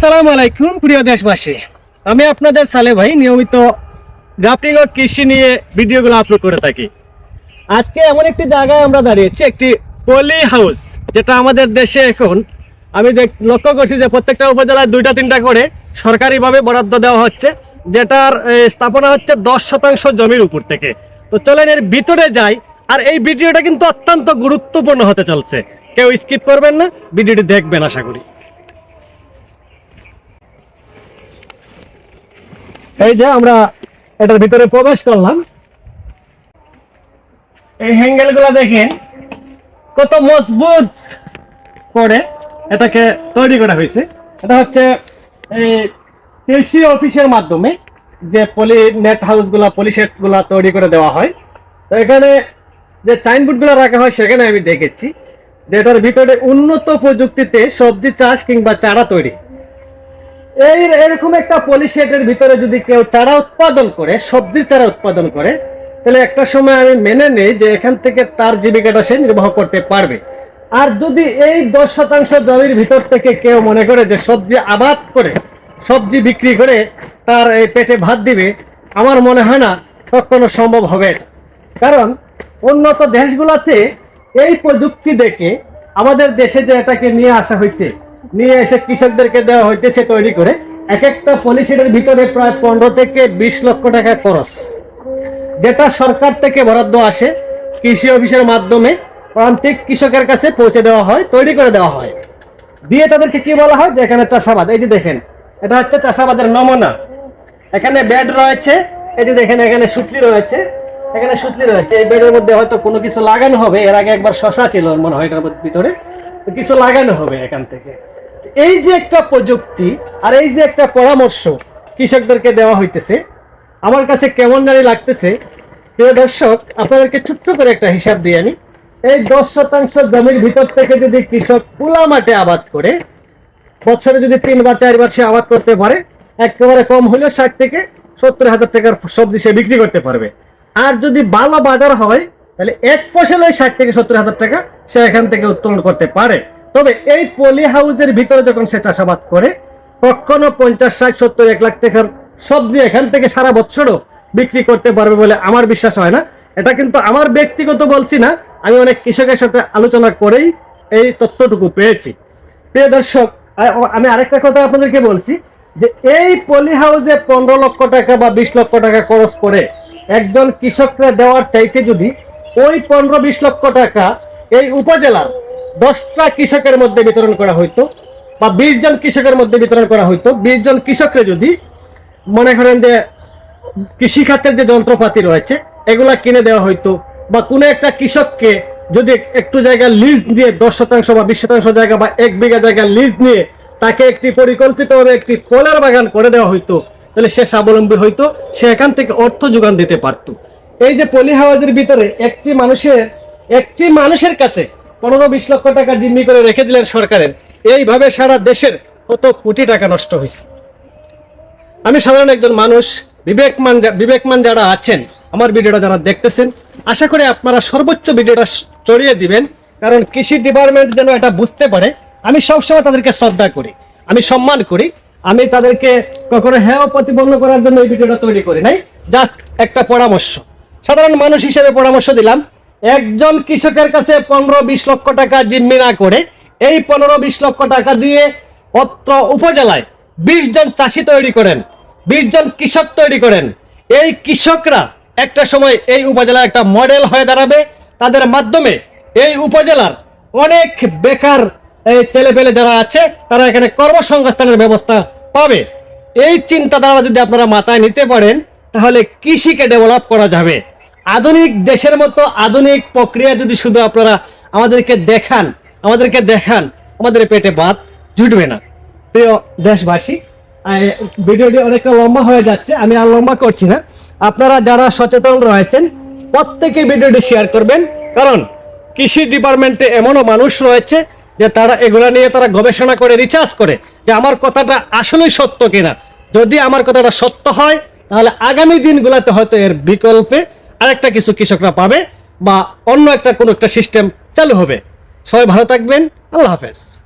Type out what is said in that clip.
আসসালামু আলাইকুম, প্রিয় দেশবাসী। আমি আপনাদের সালে ভাই নিয়মিত গ্রাফটিং ও কৃষি নিয়ে ভিডিওগুলো আপলোড করে থাকি। আজকে এমন একটি জায়গায় আমরা দাঁড়িয়েছি, একটি পলি হাউস, যেটা আমাদের দেশে এখন আমি লক্ষ্য করছি যে প্রত্যেকটা উপজেলায় দুইটা, তিনটা করে সরকারিভাবে বরাদ্দ দেওয়া হচ্ছে, যেটার স্থাপনা হচ্ছে দশ শতাংশ জমির উপর থেকে। তো চলেন এর ভিতরে যাই, আর এই ভিডিওটা কিন্তু অত্যন্ত গুরুত্বপূর্ণ হতে চলছে। কেউ স্কিপ করবেন না, ভিডিওটি দেখবেন, আশা করি। এই যে আমরা এটার ভিতরে প্রবেশ করলাম। এই হ্যাঙ্গেলগুলা দেখেন, কত মজবুত করে এটাকে তৈরি করা হয়েছে। এটা হচ্ছে এই কৃষি অফিসের মাধ্যমে যে পলি নেট হাউসগুলা পলি শেডগুলা তৈরি করে দেওয়া হয়। তো এখানে যে সাইনবোর্ডগুলো রাখা হয়, সেখানে আমি দেখেছি যে এটার ভিতরে উন্নত প্রযুক্তিতে সবজি চাষ কিংবা চারা তৈরি। এই এরকম একটা পলিশেটের ভিতরে যদি কেউ চারা উৎপাদন করে, সবজির চারা উৎপাদন করে, তাহলে একটা সময় আমি মেনে নেই যে এখান থেকে তার জীবিকাটা সে নির্বাহ করতে পারবে আর যদি এই দশ শতাংশ জমির ভিতর থেকে কেউ মনে করে যে সবজি আবাদ করে, সবজি বিক্রি করে তার এই পেটে ভাত দিবে, আমার মনে হয় না কখনো সম্ভব হবে। কারণ উন্নত দেশগুলোতে এই প্রযুক্তি দেখে আমাদের দেশে যে এটাকে নিয়ে আসা হয়েছে নিয়ে এসে কৃষকদেরকে দেওয়া হইতেছে তৈরি করে। এক একটা পলিসির ভিতরে প্রায় পনেরো থেকে বিশ লক্ষ টাকা খরচ। যেটা সরকার থেকে বরাদ্দ আসে, কৃষি অফিসের মাধ্যমে প্রান্তিক কৃষকের কাছে পৌঁছে দেওয়া হয়, তৈরি করে দেওয়া হয়। দিয়ে তাদেরকে কি বলা হয়? যে এখানে চাষাবাদ। এই যে দেখেন, এটা হচ্ছে চাষাবাদের নমুনা। এখানে বেড রয়েছে, এই যে দেখেন, এখানে সুতলি রয়েছে। এখানে সুতলি রয়েছে। এই বেডের মধ্যে হয়তো কোনো কিছু লাগানো হবে। এর আগে একবার শশা ছিল, মনে হয় এটার ভিতরে। কিছু লাগানো হবে এখান থেকে। এই যে একটা প্রযুক্তি আর এই যে একটা পরামর্শ কৃষকদেরকে দেওয়া হইতেছে, আমার কাছে কেমন জানি লাগতেছে। প্রিয় দর্শক, আপনাদেরকে ছোট্ট করে একটা হিসাব দিয়ে আনি। এই দশ শতাংশ জমির ভিতর থেকে যদি কৃষক পোলা মাঠে আবাদ করে, বছরে যদি তিনবার, চারবার সে আবাদ করতে পারে, একেবারে কম হলেও ষাট থেকে সত্তর হাজার টাকার সবজি সে বিক্রি করতে পারবে। আর যদি ভালো বাজার হয়, তাহলে এক ফসলে ষাট থেকে সত্তর হাজার টাকা সে এখান থেকে উত্তোলন করতে পারে। তবে এই পলি হাউসের ভিতরে যখন সে চাষাবাদ করে, কখনো পঞ্চাশ, ষাট, সত্তর, এক লাখ টাকার সবজি এখান থেকে সারা বছরও বিক্রি করতে পারবে বলে আমার বিশ্বাস হয় না। এটা কিন্তু আমার ব্যক্তিগত বলছি না, আমি অনেক কৃষকের সাথে আলোচনা করেই এই তথ্যটুকু পেয়েছি। প্রিয় দর্শক আমি আরেকটা কথা আপনাদেরকে বলছি যে এই পলি হাউসে পনেরো লক্ষ টাকা বা বিশ লক্ষ টাকা খরচ করে একজন কৃষকরা দেওয়ার চাইতে যদি ওই পনেরো, বিশ লক্ষ টাকা এই উপজেলার দশটা কৃষকের মধ্যে বিতরণ করা হইতো বা বিশ জন কৃষকের মধ্যে বিতরণ করা হইতো। বিশ জন কৃষকরা যদি মনে করেন যে কৃষিখাতের যে যন্ত্রপাতি রয়েছে, এগুলা কিনে দেওয়া হইতো বা কোনো একটা কৃষককে যদি একটু জায়গা লিজ দিয়ে দশ শতাংশ বা বিশ শতাংশ জায়গা বা এক বিঘা জায়গা লিজ নিয়ে তাকে একটি পরিকল্পিতভাবে একটি ফলের বাগান করে দেওয়া হইতো, তাহলে সে স্বাবলম্বী হইতো, সে এখান থেকে অর্থ যোগান দিতে পারতো। এই যে পলি হাউজের ভিতরে একটি মানুষের একটি মানুষের কাছে পনেরো বিশ লক্ষ টাকা জিম্মি করে রেখে দিলেন সরকারের। এইভাবে সারা দেশের কত কোটি টাকা নষ্ট হয়েছে। আমি সাধারণ একজন মানুষ বিবেকমান বিবেকমান যারা আছেন, আমার ভিডিওটা যারা দেখতেছেন, আশা করি আপনারা সর্বোচ্চ ভিডিওটা ছড়িয়ে দিবেন, কারণ কৃষি ডিপার্টমেন্ট যেন এটা বুঝতে পারে, আমি সবসময় তাদেরকে শ্রদ্ধা করি, আমি সম্মান করি, আমি তাদেরকে কখনো হ্যাঁ প্রতিপন্ন করার জন্য এই ভিডিওটা তৈরি করি নাই, জাস্ট একটা পরামর্শ। সাধারণ মানুষ হিসেবে পরামর্শ দিলাম একজন কৃষকের কাছে পনেরো বিশ লক্ষ টাকা জিম্মি না করে এই পনেরো বিশ লক্ষ টাকা দিয়ে অত্র উপজেলায় বিশ জন চাষি তৈরি করেন, বিশ জন কৃষক তৈরি করেন। এই কৃষকরা একটা সময় এই উপজেলা একটা মডেল হয়ে দাঁড়াবে। তাদের মাধ্যমে এই উপজেলার অনেক বেকার এই ছেলেপেলে যারা আছে, তারা এখানে কর্মসংস্থানের ব্যবস্থা পাবে। এই চিন্তাধারা যদি আপনারা মাথায় নিতে পারেন, তাহলে কৃষিকে ডেভেলপ করা যাবে। আধুনিক দেশের মতো আধুনিক প্রক্রিয়া যদি শুধু আপনারা আমাদেরকে দেখান আমাদেরকে দেখান, আমাদের পেটে বাদ জুটবে না। প্রিয় দেশবাসী ভিডিওটি অনেকটা লম্বা হয়ে যাচ্ছে, আমি আর লম্বা করছি না। আপনারা যারা সচেতন রয়েছেন প্রত্যেকে ভিডিওটি শেয়ার করবেন, কারণ কৃষি ডিপার্টমেন্টে এমনও মানুষ রয়েছে যে তারা এগুলা নিয়ে তারা গবেষণা করে রিচার্জ করে যে আমার কথাটা আসলেই সত্য কিনা। যদি আমার কথাটা সত্য হয়, তাহলে আগামী দিনগুলোতে হয়তো এর বিকল্পে আরেকটা কিছু কৃষকরা পাবে বা অন্য একটা কোনো একটা সিস্টেম চালু হবে। সবাই ভালো থাকবেন। আল্লাহ হাফেজ।